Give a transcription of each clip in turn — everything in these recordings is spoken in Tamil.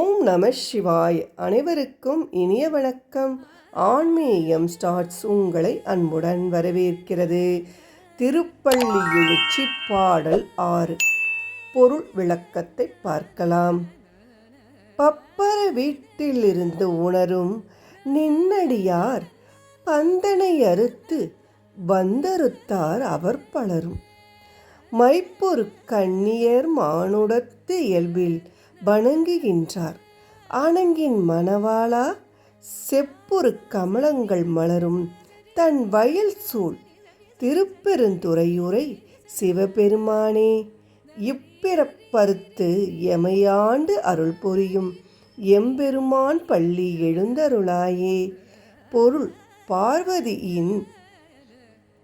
ஓம் நம சிவாய். அனைவருக்கும் இனிய வணக்கம். ஆன்மீகம் ஸ்டார்ட்ஸ் உங்களை அன்புடன் வரவேற்கிறது. திருப்பள்ளி எழுச்சி பாடல் ஆறு. பொருள் விளக்கத்தை பார்க்கலாம். பப்பர வீட்டிலிருந்து உணரும் நின்னடியார் பந்தனை அறுத்து வந்தறுத்தார் அவர் பலரும். மைப்பொரு கண்ணியர் மானுடத்து இயல்பில் வணங்குகின்றார். ஆனங்கின் மணவாளா செப்புரு கமலங்கள் மலரும். தன் வயல் சூழ் திருப்பெருந்துறையூரை சிவபெருமானே இப்பிறப்பறுத்து எமையாண்டு அருள் புரியும். எம்பெருமான் பள்ளி எழுந்தருளாயே. பொருள் பார்வதியின்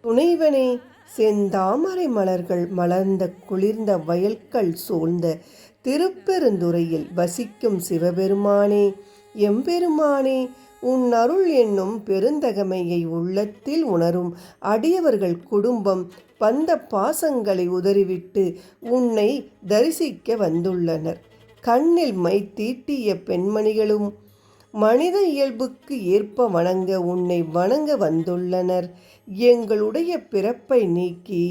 துணைவனே செந்தாமரை மலர்கள் மலர்ந்த குளிர்ந்த வயல்கள் சூழ்ந்த திருப்பெருந்துறையில் வசிக்கும் சிவபெருமானே எம்பெருமானே உன் அருள் என்னும் பெருந்தகமையை உள்ளத்தில் உணரும் அடியவர்கள் குடும்பம் பந்த பாசங்களை உதறிவிட்டு உன்னை தரிசிக்க வந்துள்ளனர். கண்ணில் மை தீட்டிய பெண்மணிகளும் மனித இயல்புக்கு ஏற்ப வணங்க உன்னை வணங்க வந்துள்ளனர். எங்களுடைய பிறப்பை நீக்கி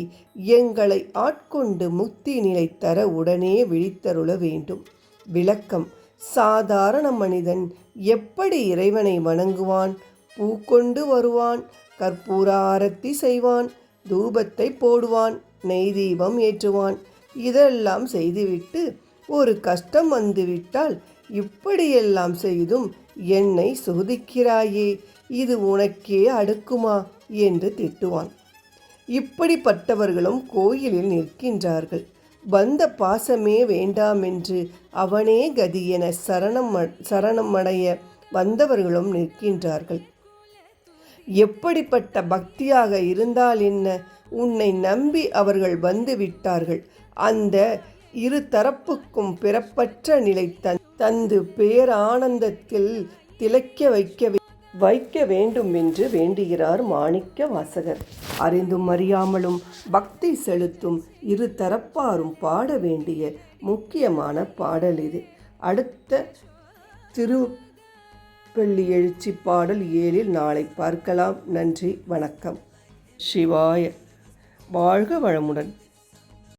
எங்களை ஆட்கொண்டு முக்தி நிலை தர உடனே விழித்தருள வேண்டும். விளக்கம். சாதாரண மனிதன் எப்படி இறைவனை வணங்குவான்? பூ கொண்டு வருவான் கற்பூர ஆரத்தி செய்வான் தூபத்தை போடுவான் நெய் தீபம் ஏற்றுவான். இதெல்லாம் செய்துவிட்டு ஒரு கஷ்டம் வந்துவிட்டால் இப்படியெல்லாம் செய்தும் என்னை சோதிக்கிறாயே இது உனக்கே அடுக்குமா? என்று திட்டுவான். இப்படிப்பட்டவர்களும் கோயிலில் நிற்கின்றார்கள். வந்த பாசமே வேண்டாமென்று அவனே கதி என சரணம் சரணமடைய வந்தவர்களும் நிற்கின்றார்கள். எப்படிப்பட்ட பக்தியாக இருந்தால் என்ன? உன்னை நம்பி அவர்கள் வந்து விட்டார்கள். அந்த இரு தரப்புக்கும் பிறப்பற்ற நிலை தன் தந்து பேரானந்தத்தில் திளைக்க வைக்க வைக்க வேண்டும் என்று வேண்டுகிறார் மாணிக்க வாசகர். அறிந்தும் அறியாமலும் பக்தி செலுத்தும் இரு தரப்பாரும் பாட வேண்டிய முக்கியமான பாடல் இது. அடுத்த திருப்பள்ளி எழுச்சி பாடல் ஏழில் நாளை பார்க்கலாம். நன்றி வணக்கம். சிவாய வாழ்க வளமுடன்.